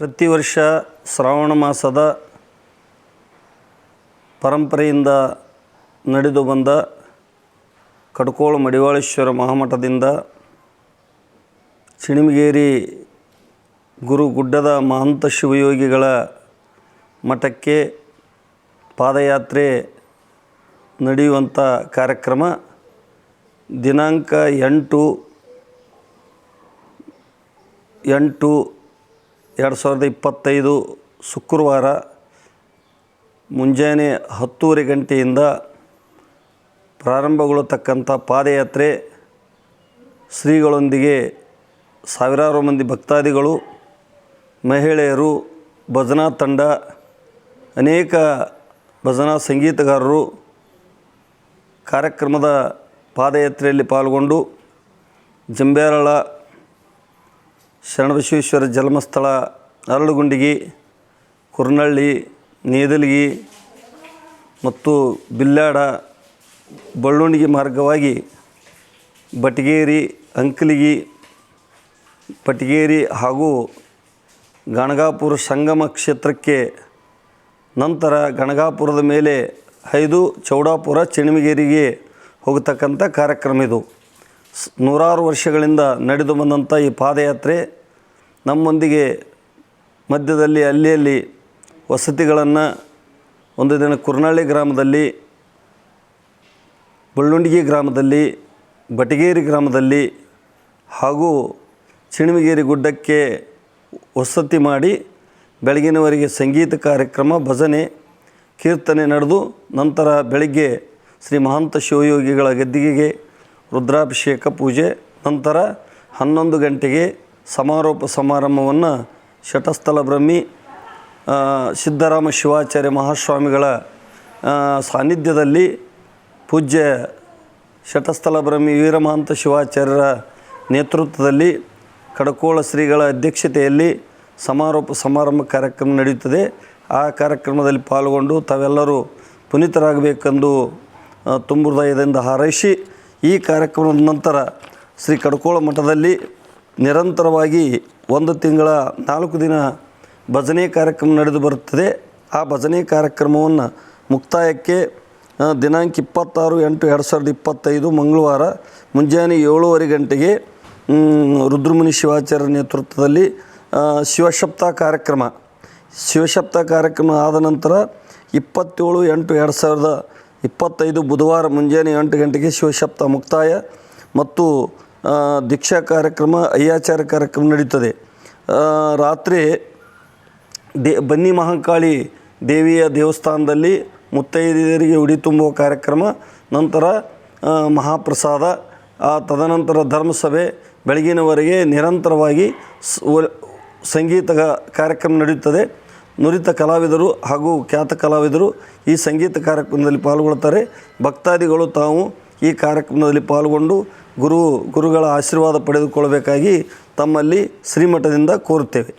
ಪ್ರತಿ ವರ್ಷ ಶ್ರಾವಣ ಮಾಸದ ಪರಂಪರೆಯಿಂದ ನಡೆದು ಬಂದ ಕಡ್ಕೋಳ ಮಡಿವಾಳೇಶ್ವರ ಮಹಾಮಠದಿಂದ ಚಿಣಿಮಗೇರಿ ಗುರು ಗುಡ್ಡದ ಮಹಂತ ಶಿವಯೋಗಿಗಳ ಮಠಕ್ಕೆ ಪಾದಯಾತ್ರೆ ನಡೆಯುವಂಥ ಕಾರ್ಯಕ್ರಮ ದಿನಾಂಕ ಎಂಟು ಎಂಟು ಎರಡು ಸಾವಿರದ ಇಪ್ಪತ್ತೈದು ಶುಕ್ರವಾರ ಮುಂಜಾನೆ ಹತ್ತೂವರೆ ಗಂಟೆಯಿಂದ ಪ್ರಾರಂಭಗೊಳ್ಳತಕ್ಕಂಥ ಪಾದಯಾತ್ರೆ ಶ್ರೀಗಳೊಂದಿಗೆ ಸಾವಿರಾರು ಮಂದಿ ಭಕ್ತಾದಿಗಳು, ಮಹಿಳೆಯರು, ಭಜನಾ ತಂಡ, ಅನೇಕ ಭಜನಾ ಸಂಗೀತಗಾರರು ಕಾರ್ಯಕ್ರಮದ ಪಾದಯಾತ್ರೆಯಲ್ಲಿ ಪಾಲ್ಗೊಂಡು ಜಂಬ್ಯಾರಳ ಶರಣಬಸವೇಶ್ವರ ಜನ್ಮಸ್ಥಳ, ಅರಳುಗುಂಡಿಗಿ, ಕುರ್ನಳ್ಳಿ, ನೇದಲಗಿ ಮತ್ತು ಬಿಲ್ಲಾಡ ಬಳ್ಳುಂಡಿಗೆ ಮಾರ್ಗವಾಗಿ ಬಟಗೇರಿ, ಅಂಕಲಿಗಿ, ಪಟಗೇರಿ ಹಾಗೂ ಗಣಗಾಪುರ ಸಂಗಮ ಕ್ಷೇತ್ರಕ್ಕೆ ನಂತರ ಗಣಗಾಪುರದ ಮೇಲೆ ಐದು ಚೌಡಾಪುರ, ಚಿಣಿಮಗೇರಿಗೆ ಹೋಗತಕ್ಕಂಥ ಕಾರ್ಯಕ್ರಮ ಇದು. ನೂರಾರು ವರ್ಷಗಳಿಂದ ನಡೆದು ಬಂದಂಥ ಈ ಪಾದಯಾತ್ರೆ ನಮ್ಮೊಂದಿಗೆ ಮಧ್ಯದಲ್ಲಿ ಅಲ್ಲಿ ವಸತಿಗಳನ್ನು ಒಂದು ದಿನ ಕುರ್ನಳ್ಳಿ ಗ್ರಾಮದಲ್ಲಿ, ಬಳ್ಳುಂಡಿಗೆ ಗ್ರಾಮದಲ್ಲಿ, ಬಟಗೇರಿ ಗ್ರಾಮದಲ್ಲಿ ಹಾಗೂ ಚಿಣಿಮಗೇರಿ ಗುಡ್ಡಕ್ಕೆ ವಸತಿ ಮಾಡಿ ಬೆಳಗಿನವರೆಗೆ ಸಂಗೀತ ಕಾರ್ಯಕ್ರಮ, ಭಜನೆ, ಕೀರ್ತನೆ ನಡೆದು ನಂತರ ಬೆಳಗ್ಗೆ ಶ್ರೀ ಮಹಾಂತ ಶಿವಯೋಗಿಗಳ ಗದ್ದಿಗೆಗೆ ರುದ್ರಾಭಿಷೇಕ ಪೂಜೆ, ನಂತರ ಹನ್ನೊಂದು ಗಂಟೆಗೆ ಸಮಾರೋಪ ಸಮಾರಂಭವನ್ನು ಶಟಸ್ಥಲ ಬ್ರಹ್ಮಿ ಸಿದ್ದರಾಮ ಶಿವಾಚಾರ್ಯ ಮಹಾಸ್ವಾಮಿಗಳ ಸಾನ್ನಿಧ್ಯದಲ್ಲಿ ಪೂಜ್ಯ ಶಟಸ್ಥಲ ಬ್ರಹ್ಮಿ ವೀರಮಹಂತ ಶಿವಾಚಾರ್ಯರ ನೇತೃತ್ವದಲ್ಲಿ ಕಡಕೋಳ ಶ್ರೀಗಳ ಅಧ್ಯಕ್ಷತೆಯಲ್ಲಿ ಸಮಾರೋಪ ಸಮಾರಂಭ ಕಾರ್ಯಕ್ರಮ ನಡೆಯುತ್ತದೆ. ಆ ಕಾರ್ಯಕ್ರಮದಲ್ಲಿ ಪಾಲ್ಗೊಂಡು ತಾವೆಲ್ಲರೂ ಪುನೀತರಾಗಬೇಕೆಂದು ತುಂಬ ತುಂಬು ಹೃದಯದಿಂದ ಹಾರೈಸಿ ಈ ಕಾರ್ಯಕ್ರಮದ ನಂತರ ಶ್ರೀ ಕಡ್ಕೋಳ ಮಠದಲ್ಲಿ ನಿರಂತರವಾಗಿ ಒಂದು ತಿಂಗಳ ನಾಲ್ಕು ದಿನ ಭಜನೆ ಕಾರ್ಯಕ್ರಮ ನಡೆದು ಬರುತ್ತದೆ. ಆ ಭಜನೆ ಕಾರ್ಯಕ್ರಮವನ್ನು ಮುಕ್ತಾಯಕ್ಕೆ ದಿನಾಂಕ ಇಪ್ಪತ್ತಾರು ಎಂಟು ಎರಡು ಸಾವಿರದ ಇಪ್ಪತ್ತೈದು ಮಂಗಳವಾರ ಮುಂಜಾನೆ ಏಳುವರೆ ಗಂಟೆಗೆ ರುದ್ರಮುನಿ ಶಿವಾಚಾರ್ಯ ನೇತೃತ್ವದಲ್ಲಿ ಶಿವಶಪ್ತ ಕಾರ್ಯಕ್ರಮ. ಶಿವಶಪ್ತ ಕಾರ್ಯಕ್ರಮ ಆದ ನಂತರ ಇಪ್ಪತ್ತೇಳು ಎಂಟು ಎರಡು ಸಾವಿರದ ಇಪ್ಪತ್ತೈದು ಬುಧವಾರ ಮುಂಜಾನೆ ಎಂಟು ಗಂಟೆಗೆ ಶಿವಶಪ್ತ ಮುಕ್ತಾಯ ಮತ್ತು ದೀಕ್ಷಾ ಕಾರ್ಯಕ್ರಮ, ಅಯ್ಯಾಚಾರ ಕಾರ್ಯಕ್ರಮ ನಡೀತದೆ. ರಾತ್ರಿ ದೇ, ಬನ್ನಿ ಮಹಾಕಾಳಿ ದೇವಿಯ ದೇವಸ್ಥಾನದಲ್ಲಿ ಮುತ್ತೈದೆಯರಿಗೆ ಉಡಿ ತುಂಬುವ ಕಾರ್ಯಕ್ರಮ, ನಂತರ ಮಹಾಪ್ರಸಾದ, ಆ, ತದನಂತರ ಧರ್ಮಸಭೆ, ಬೆಳಗಿನವರೆಗೆ ನಿರಂತರವಾಗಿ ಸಂಗೀತ ಕಾರ್ಯಕ್ರಮ ನಡೆಯುತ್ತದೆ ನುರಿತ ಕಲಾವಿದರು ಹಾಗೂ ಖ್ಯಾತ ಕಲಾವಿದರು ಈ ಸಂಗೀತ ಕಾರ್ಯಕ್ರಮದಲ್ಲಿ ಪಾಲ್ಗೊಳ್ತಾರೆ ಭಕ್ತಾದಿಗಳು ತಾವು ಈ ಕಾರ್ಯಕ್ರಮದಲ್ಲಿ ಪಾಲ್ಗೊಂಡು ಗುರು, ಗುರುಗಳ ಆಶೀರ್ವಾದ ಪಡೆದುಕೊಳ್ಳಬೇಕಾಗಿ ತಮ್ಮಲ್ಲಿ ಶ್ರೀಮಠದಿಂದ ಕೋರುತ್ತೇವೆ.